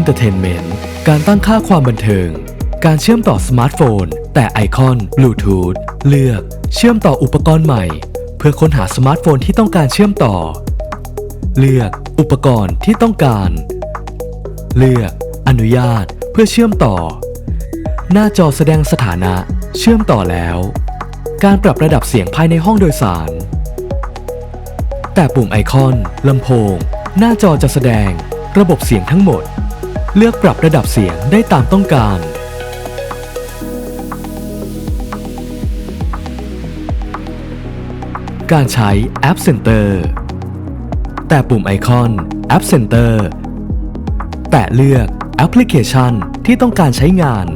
Entertainment การตั้งค่าความบันเทิง การเชื่อมต่อสมาร์ทโฟน แต่ไอคอนบลูทูธเลือก เชื่อมต่ออุปกรณ์ใหม่ เพื่อค้นหาสมาร์ทโฟนที่ต้องการเชื่อมต่อ เลือกอุปกรณ์ที่ต้องการ เลือก อนุญาตเพื่อเชื่อมต่อ หน้าจอแสดงสถานะ เชื่อมต่อแล้ว การปรับระดับเสียงภายในห้องโดยสาร แต่ปุ่มไอคอนลำโพง หน้าจอจะแสดงระบบเสียงทั้งหมด เลือกปรับระดับเสียงได้ตามต้องการ การใช้แอปเซนเตอร์แต่ปุ่มไอคอนแอปเซนเตอร์แตะเลือกแอปพลิเคชันที่ต้องการใช้งาน